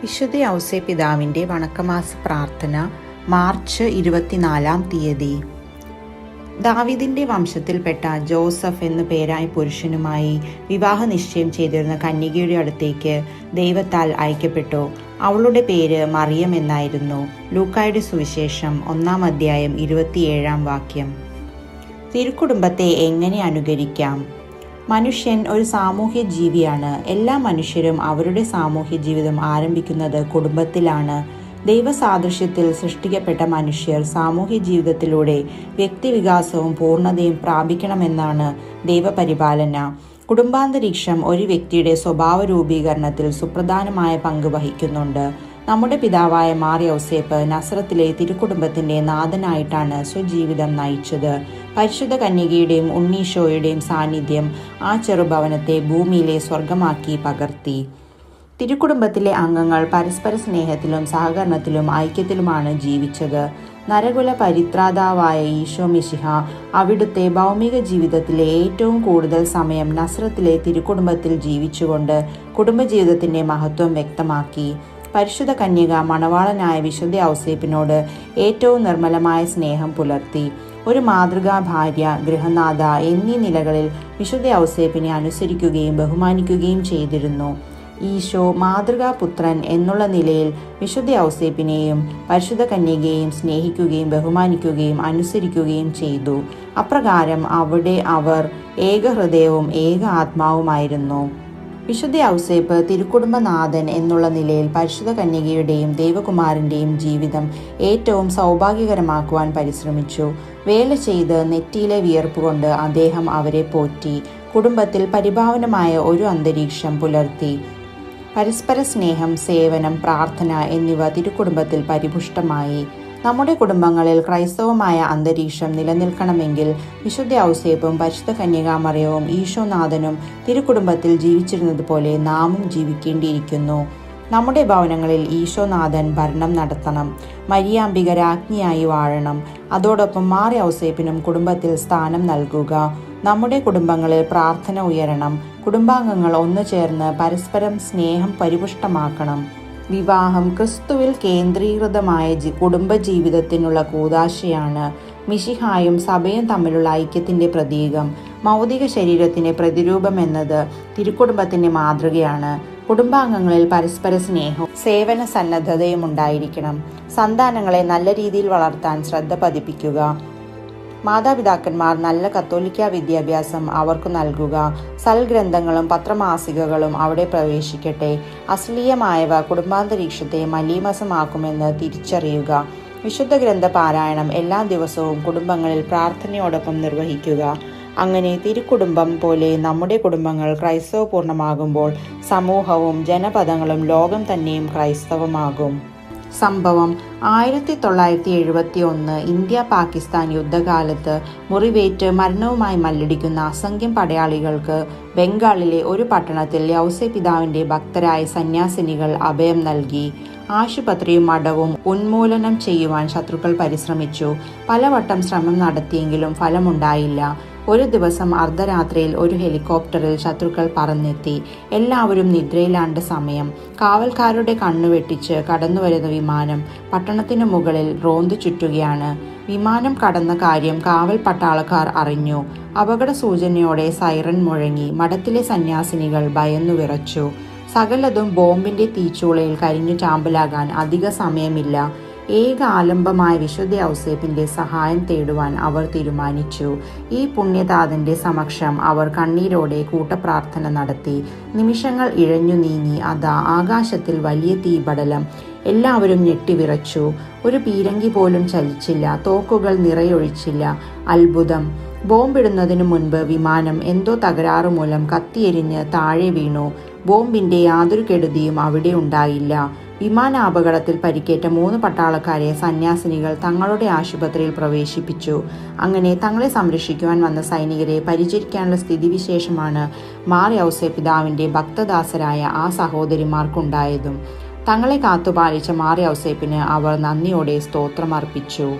വിശുദ്ധ ഔസേ പിതാവിന്റെ വണക്കമാസ പ്രാർത്ഥന മാർച്ച് ഇരുപത്തിനാലാം തീയതി. ദാവിദിന്റെ വംശത്തിൽപ്പെട്ട ജോസഫ് എന്നു പേരായ പുരുഷനുമായി വിവാഹ നിശ്ചയം ചെയ്തിരുന്ന കന്യകയുടെ അടുത്തേക്ക് ദൈവത്താൽ അയക്കപ്പെട്ടു. അവളുടെ പേര് മറിയം എന്നായിരുന്നു. ലൂക്കായുടെ സുവിശേഷം ഒന്നാം അധ്യായം ഇരുപത്തിയേഴാം വാക്യം. തിരുക്കുടുംബത്തെ എങ്ങനെ അനുകരിക്കാം? മനുഷ്യൻ ഒരു സാമൂഹ്യ ജീവിയാണ്. എല്ലാ മനുഷ്യരും അവരുടെ സാമൂഹ്യ ജീവിതം ആരംഭിക്കുന്നത് കുടുംബത്തിലാണ്. ദൈവസാദൃശ്യത്തിൽ സൃഷ്ടിക്കപ്പെട്ട മനുഷ്യർ സാമൂഹ്യ ജീവിതത്തിലൂടെ വ്യക്തിവികാസവും പൂർണതയും പ്രാപിക്കണമെന്നാണ് ദൈവപരിപാലന. കുടുംബാന്തരീക്ഷം ഒരു വ്യക്തിയുടെ സ്വഭാവ രൂപീകരണത്തിൽ സുപ്രധാനമായ പങ്ക് വഹിക്കുന്നുണ്ട്. നമ്മുടെ പിതാവായ മാർ യൗസേപ്പ് നസ്രത്തിലെ തിരുക്കുടുംബത്തിന്റെ നാഥനായിട്ടാണ് സ്വജീവിതം നയിച്ചത്. പരിശുദ്ധ കന്യകയുടെയും ഉണ്ണീഷോയുടെയും സാന്നിധ്യം ആ ചെറുഭവനത്തെ ഭൂമിയിലെ സ്വർഗമാക്കി പകർത്തി. തിരുക്കുടുംബത്തിലെ അംഗങ്ങൾ പരസ്പര സ്നേഹത്തിലും സഹകരണത്തിലും ഐക്യത്തിലുമാണ് ജീവിച്ചത്. നരകുല പരിത്രാതാവായ ഈശോ മിശിഹ അവിടുത്തെ ഭൗമിക ജീവിതത്തിലെ ഏറ്റവും കൂടുതൽ സമയം നസ്രത്തിലെ തിരുക്കുടുംബത്തിൽ ജീവിച്ചുകൊണ്ട് കുടുംബജീവിതത്തിന്റെ മഹത്വം വ്യക്തമാക്കി. പരിശുദ്ധ കന്യക മണവാളനായ വിശുദ്ധ ഔസേപ്പിനോട് ഏറ്റവും നിർമ്മലമായ സ്നേഹം പുലർത്തി. ഒരു മാതൃകാ ഭാര്യ ഗൃഹനാഥ എന്നീ നിലകളിൽ വിശുദ്ധ ഔസേപ്പിനെ അനുസരിക്കുകയും ബഹുമാനിക്കുകയും ചെയ്തിരുന്നു. ഈശോ മാതൃകാപുത്രൻ എന്നുള്ള നിലയിൽ വിശുദ്ധ ഔസേപ്പിനെയും പരിശുദ്ധ കന്യകയെയും സ്നേഹിക്കുകയും ബഹുമാനിക്കുകയും അനുസരിക്കുകയും ചെയ്തു. അപ്രകാരം അവിടെ അവർ ഏകഹൃദയവും ഏക ആത്മാവുമായിരുന്നു. വിശുദ്ധ ഔസേപ്പ് തിരുക്കുടുംബനാഥൻ എന്നുള്ള നിലയിൽ പരിശുദ്ധ കന്യകയുടെയും ദേവകുമാരന്റെയും ജീവിതം ഏറ്റവും സൗഭാഗ്യകരമാക്കുവാൻ പരിശ്രമിച്ചു. വേല ചെയ്ത് നെറ്റിയിലെ വിയർപ്പ് കൊണ്ട് അദ്ദേഹം അവരെ പോറ്റി കുടുംബത്തിൽ പരിഭാവനമായ ഒരു അന്തരീക്ഷം പുലർത്തി. പരസ്പര സ്നേഹം സേവനം പ്രാർത്ഥന എന്നിവ തിരുക്കുടുംബത്തിൽ പരിപുഷ്ടമായി. നമ്മുടെ കുടുംബങ്ങളിൽ ക്രൈസ്തവമായ അന്തരീക്ഷം നിലനിൽക്കണമെങ്കിൽ വിശുദ്ധ ഔസേപ്പും പരിശുദ്ധ കന്യകാമറിയവും ഈശോനാഥനും തിരുക്കുടുംബത്തിൽ ജീവിച്ചിരുന്നത് പോലെ നാമും ജീവിക്കേണ്ടിയിരിക്കുന്നു. നമ്മുടെ ഭവനങ്ങളിൽ ഈശോനാഥൻ ഭരണം നടത്തണം. മരിയാംബിക രാജ്ഞിയായി വാഴണം. അതോടൊപ്പം മാറി ഔസേപ്പിനും കുടുംബത്തിൽ സ്ഥാനം നൽകുക. നമ്മുടെ കുടുംബങ്ങളിൽ പ്രാർത്ഥന ഉയരണം. കുടുംബാംഗങ്ങൾ ഒന്നു ചേർന്ന് പരസ്പരം സ്നേഹം പരിപുഷ്ടമാക്കണം. വിവാഹം ക്രിസ്തുവിൽ കേന്ദ്രീകൃതമായ കുടുംബജീവിതത്തിനുള്ള കൂതാശയാണ് മിഷിഹായും സഭയും തമ്മിലുള്ള ഐക്യത്തിന്റെ പ്രതീകം. മൗതിക ശരീരത്തിന്റെ പ്രതിരൂപം എന്നത് തിരുക്കുടുംബത്തിന്റെ മാതൃകയാണ്. കുടുംബാംഗങ്ങളിൽ പരസ്പര സ്നേഹവും സേവന സന്നദ്ധതയും ഉണ്ടായിരിക്കണം. സന്താനങ്ങളെ നല്ല രീതിയിൽ വളർത്താൻ ശ്രദ്ധ പതിപ്പിക്കുക. മാതാപിതാക്കന്മാർ നല്ല കത്തോലിക്ക വിദ്യാഭ്യാസം അവർക്ക് നൽകുക. സൽഗ്രന്ഥങ്ങളും പത്രമാസികകളും അവിടെ പ്രവേശിക്കട്ടെ. അശ്ലീയമായവ കുടുംബാന്തരീക്ഷത്തെ മലീമസമാക്കുമെന്ന് തിരിച്ചറിയുക. വിശുദ്ധ ഗ്രന്ഥ പാരായണം എല്ലാ ദിവസവും കുടുംബങ്ങളിൽ പ്രാർത്ഥനയോടൊപ്പം നിർവഹിക്കുക. അങ്ങനെ തിരുക്കുടുംബം പോലെ നമ്മുടെ കുടുംബങ്ങൾ ക്രൈസ്തവപൂർണമാകുമ്പോൾ സമൂഹവും ജനപദങ്ങളും ലോകം തന്നെയും ക്രൈസ്തവമാകും. സംഭവം. ആയിരത്തി തൊള്ളായിരത്തി എഴുപത്തി ഒന്ന് ഇന്ത്യ പാകിസ്ഥാൻ യുദ്ധകാലത്ത് മുറിവേറ്റ് മരണവുമായി മല്ലടിക്കുന്ന അസംഖ്യം പടയാളികൾക്ക് ബംഗാളിലെ ഒരു പട്ടണത്തിൽ യൗസെ പിതാവിന്റെ ഭക്തരായ സന്യാസിനികൾ അഭയം നൽകി. ആശുപത്രിയും മഠവും ഉന്മൂലനം ചെയ്യുവാൻ ശത്രുക്കൾ പരിശ്രമിച്ചു. പലവട്ടം ശ്രമം നടത്തിയെങ്കിലും ഫലമുണ്ടായില്ല. ഒരു ദിവസം അർദ്ധരാത്രിയിൽ ഒരു ഹെലികോപ്റ്ററിൽ ശത്രുക്കൾ പറന്നെത്തി. എല്ലാവരും നിദ്രയിലാണ്ട സമയം. കാവൽക്കാരുടെ കണ്ണുവെട്ടിച്ച് കടന്നുവരുന്ന വിമാനം പട്ടണത്തിനു മുകളിൽ റോന്തു ചുറ്റുകയാണ്. വിമാനം കടന്ന കാര്യം കാവൽ പട്ടാളക്കാർ അറിഞ്ഞു. അപകട സൂചനയോടെ സൈറൺ മുഴങ്ങി. മഠത്തിലെ സന്യാസിനികൾ ഭയന്നു വിറച്ചു. സകലതും ബോംബിന്റെ തീച്ചൂളയിൽ കരിഞ്ഞു ചാമ്പലാകാൻ അധിക സമയമില്ല. ഏക ആലംബമായ വിശുദ്ധ ഔസേപ്പിന്റെ സഹായം തേടുവാൻ അവർ തീരുമാനിച്ചു. ഈ പുണ്യതാതന്റെ സമക്ഷം അവർ കണ്ണീരോടെ കൂട്ടപ്രാർത്ഥന നടത്തി. നിമിഷങ്ങൾ ഇഴഞ്ഞു നീങ്ങി അതാ ആകാശത്തിൽ വലിയ തീപടലം എല്ലാവരും ഞെട്ടിവിറച്ചു. ഒരു പീരങ്കി പോലും ചലിച്ചില്ല തോക്കുകൾ നിറയൊഴിച്ചില്ല. അത്ഭുതം. ബോംബിടുന്നതിനു മുൻപ് വിമാനം എന്തോ തകരാറ് മൂലം കത്തിയെരിഞ്ഞ് താഴെ വീണു. ബോംബിന്റെ യാതൊരു കെടുതിയും അവിടെ ഉണ്ടായില്ല. വിമാനാപകടത്തിൽ പരിക്കേറ്റ മൂന്ന് പട്ടാളക്കാരെ സന്യാസിനികൾ തങ്ങളുടെ ആശുപത്രിയിൽ പ്രവേശിപ്പിച്ചു. അങ്ങനെ തങ്ങളെ സംരക്ഷിക്കുവാൻ വന്ന സൈനികരെ പരിചരിക്കാനുള്ള സ്ഥിതിവിശേഷമാണ് മാർ പിതാവിന്റെ ഭക്തദാസരായ ആ സഹോദരിമാർക്കുണ്ടായതും. തങ്ങളെ കാത്തുപാലിച്ച മാർ യൗസേപ്പിന് അവർ നന്ദിയോടെ സ്തോത്രമർപ്പിച്ചു.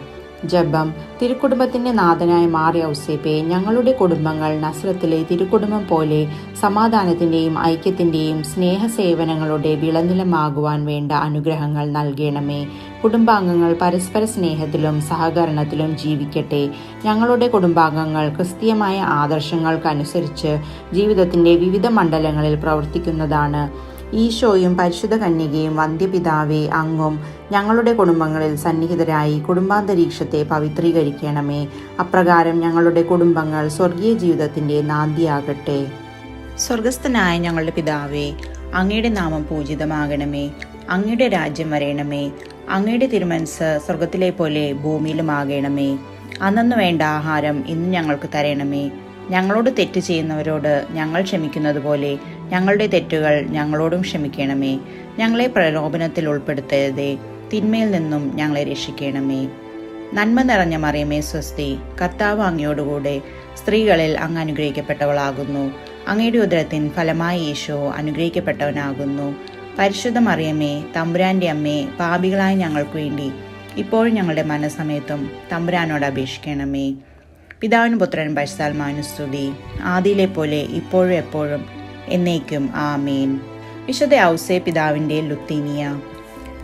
ജപം തിരുക്കുടുംബത്തിന്റെ നാഥനായ മാറിയ ഔസേപ്പെ ഞങ്ങളുടെ കുടുംബങ്ങൾ നസ്രത്തിലെ തിരുക്കുടുംബം പോലെ സമാധാനത്തിന്റെയും ഐക്യത്തിന്റെയും സ്നേഹസേവനങ്ങളുടെ വിളനിലമാകുവാൻ വേണ്ട അനുഗ്രഹങ്ങൾ നൽകണമേ. കുടുംബാംഗങ്ങൾ പരസ്പര സ്നേഹത്തിലും സഹകരണത്തിലും ജീവിക്കട്ടെ. ഞങ്ങളുടെ കുടുംബാംഗങ്ങൾ ക്രിസ്തീയമായ ആദർശങ്ങൾക്കനുസരിച്ച് ജീവിതത്തിന്റെ വിവിധ മണ്ഡലങ്ങളിൽ പ്രവർത്തിക്കുന്നതാണ്. ഈശോയും പരിശുദ്ധ കന്യകയും വന്ധ്യപിതാവേ അങ്ങും ഞങ്ങളുടെ കുടുംബങ്ങളിൽ സന്നിഹിതരായി കുടുംബാന്തരീക്ഷത്തെ പവിത്രീകരിക്കണമേ. അപ്രകാരം ഞങ്ങളുടെ കുടുംബങ്ങൾ സ്വർഗീയ ജീവിതത്തിന്റെ നാന്ദിയാകട്ടെ സ്വർഗസ്ഥനായ ഞങ്ങളുടെ പിതാവേ അങ്ങയുടെ നാമം പൂജിതമാകണമേ. അങ്ങയുടെ രാജ്യം വരയണമേ അങ്ങയുടെ തിരുമനസ് സ്വർഗത്തിലെ പോലെ ഭൂമിയിലും ഭൂമിയിലുമാകണമേ. അന്നു വേണ്ട ആഹാരം ഇന്ന് ഞങ്ങൾക്ക് തരണമേ. ഞങ്ങളോട് തെറ്റ് ചെയ്യുന്നവരോട് ഞങ്ങൾ ക്ഷമിക്കുന്നത് പോലെ ഞങ്ങളുടെ തെറ്റുകൾ ഞങ്ങളോടും ക്ഷമിക്കണമേ. ഞങ്ങളെ പ്രലോഭനത്തിൽ ഉൾപ്പെടുത്തരുതേ. തിന്മയിൽ നിന്നും ഞങ്ങളെ രക്ഷിക്കണമേ. നന്മ നിറഞ്ഞ മറിയമേ സ്വസ്തി കർത്താവ് അങ്ങയോടുകൂടെ സ്ത്രീകളിൽ അങ്ങ് അനുഗ്രഹിക്കപ്പെട്ടവളാകുന്നു. അങ്ങയുടെ ഉദരത്തിൻ ഫലമായി യേശോ അനുഗ്രഹിക്കപ്പെട്ടവനാകുന്നു. പരിശുദ്ധ മറിയമ്മേ തമ്പുരാന്റെ അമ്മേ പാപികളായ ഞങ്ങൾക്ക് വേണ്ടി ഇപ്പോഴും ഞങ്ങളുടെ മനസ്സമയത്തും തമ്പുരാനോട് അപേക്ഷിക്കണമേ. പിതാവിനും പുത്രനും പരിശാൽമാനുസ്തുതി ആദിയിലെ പോലെ ഇപ്പോഴും എപ്പോഴും എന്നേക്കും ആമേൻ. വിശുദ്ധ ഔസേ പിതാവിന്റെ ലുത്തീനിയ.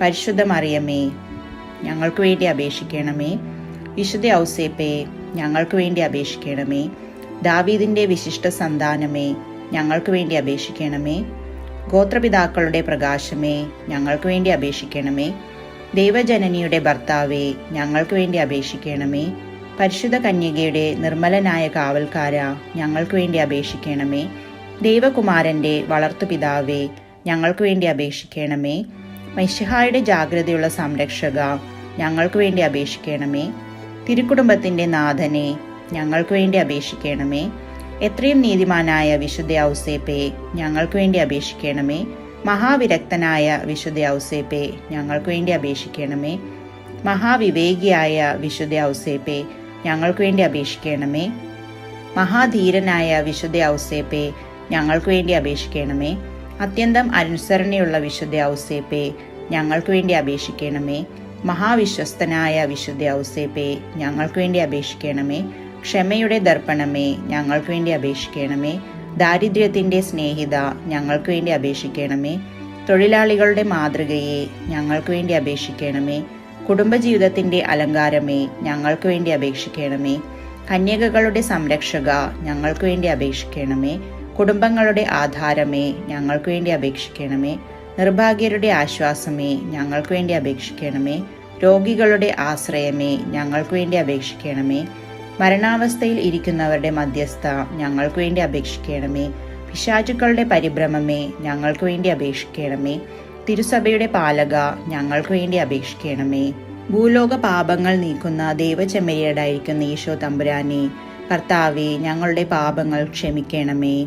പരിശുദ്ധ മറിയമേ ഞങ്ങൾക്ക് വേണ്ടി അപേക്ഷിക്കണമേ. വിശുദ്ധ ഔസേപ്പേ ഞങ്ങൾക്ക് വേണ്ടി അപേക്ഷിക്കണമേ. ദാവീദിന്റെ വിശിഷ്ട സന്താനമേ ഞങ്ങൾക്ക് വേണ്ടി അപേക്ഷിക്കണമേ. ഗോത്രപിതാക്കളുടെ പ്രകാശമേ ഞങ്ങൾക്ക് വേണ്ടി അപേക്ഷിക്കണമേ. ദൈവജനനിയുടെ ഭർത്താവേ ഞങ്ങൾക്ക് വേണ്ടി അപേക്ഷിക്കണമേ. പരിശുദ്ധ കന്യകയുടെ നിർമ്മലനായ കാവൽക്കാര ഞങ്ങൾക്ക് വേണ്ടി അപേക്ഷിക്കണമേ. ദൈവകുമാരന്റെ വളർത്തുപിതാവേ ഞങ്ങൾക്ക് വേണ്ടി അപേക്ഷിക്കണമേ. മൈഷിഹായുടെ ജാഗ്രതയുള്ള സംരക്ഷക ഞങ്ങൾക്ക് വേണ്ടി അപേക്ഷിക്കണമേ. തിരുക്കുടുംബത്തിന്റെ നാഥനെ ഞങ്ങൾക്ക് വേണ്ടി അപേക്ഷിക്കണമേ. എത്രയും നീതിമാനായ വിശുദ്ധ ഔസേപ്പെ ഞങ്ങൾക്ക് വേണ്ടി അപേക്ഷിക്കണമേ. മഹാവിരക്തനായ വിശുദ്ധ ഔസേപ്പെ ഞങ്ങൾക്ക് വേണ്ടി അപേക്ഷിക്കണമേ. മഹാവിവേകിയായ വിശുദ്ധ ഔസേപ്പെ ഞങ്ങൾക്ക് വേണ്ടി അപേക്ഷിക്കണമേ. മഹാധീരനായ വിശുദ്ധ ഔസേപ്പെ ഞങ്ങൾക്ക് വേണ്ടി അപേക്ഷിക്കണമേ. അത്യന്തം അനുസരണയുള്ള വിശുദ്ധ ഔസേപ്പെ ഞങ്ങൾക്ക് വേണ്ടി അപേക്ഷിക്കണമേ. മഹാവിശ്വസ്തനായ വിശുദ്ധ ഔസേപ്പെ ഞങ്ങൾക്ക് വേണ്ടി അപേക്ഷിക്കണമേ. ക്ഷമയുടെ ദർപ്പണമേ ഞങ്ങൾക്ക് വേണ്ടി അപേക്ഷിക്കണമേ. ദാരിദ്ര്യത്തിന്റെ സ്നേഹിത ഞങ്ങൾക്ക് വേണ്ടി അപേക്ഷിക്കണമേ. തൊഴിലാളികളുടെ മാതൃകയെ ഞങ്ങൾക്ക് വേണ്ടി അപേക്ഷിക്കണമേ. കുടുംബജീവിതത്തിന്റെ അലങ്കാരമേ ഞങ്ങൾക്ക് വേണ്ടി അപേക്ഷിക്കണമേ. കന്യകകളുടെ സംരക്ഷക ഞങ്ങൾക്ക് വേണ്ടി അപേക്ഷിക്കണമേ. കുടുംബങ്ങളുടെ ആധാരമേ ഞങ്ങൾക്ക് വേണ്ടി അപേക്ഷിക്കണമേ. നിർഭാഗ്യരുടെ ആശ്വാസമേ ഞങ്ങൾക്ക് വേണ്ടി അപേക്ഷിക്കണമേ. രോഗികളുടെ ആശ്രയമേ ഞങ്ങൾക്ക് വേണ്ടി അപേക്ഷിക്കണമേ. മരണാവസ്ഥയിൽ ഇരിക്കുന്നവരുടെ മധ്യസ്ഥ ഞങ്ങൾക്ക് വേണ്ടി അപേക്ഷിക്കണമേ. പിശാചുക്കളുടെ പരിഭ്രമമേ ഞങ്ങൾക്ക് വേണ്ടി അപേക്ഷിക്കണമേ. തിരുസഭയുടെ പാലക ഞങ്ങൾക്ക് വേണ്ടി അപേക്ഷിക്കണമേ. ഭൂലോക പാപങ്ങൾ നീക്കുന്ന ദൈവചെമ്മരിയടായിരിക്കുന്ന ഈശോ തമ്പുരാനെ കർത്താവെ ഞങ്ങളുടെ പാപങ്ങൾ ക്ഷമിക്കണമേ.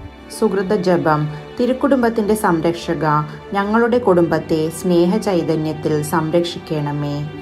സുഹൃത ജപം തിരുക്കുടുംബത്തിന്റെ സംരക്ഷക ഞങ്ങളുടെ കുടുംബത്തെ സ്നേഹചൈതന്യത്തിൽ സംരക്ഷിക്കണമേ.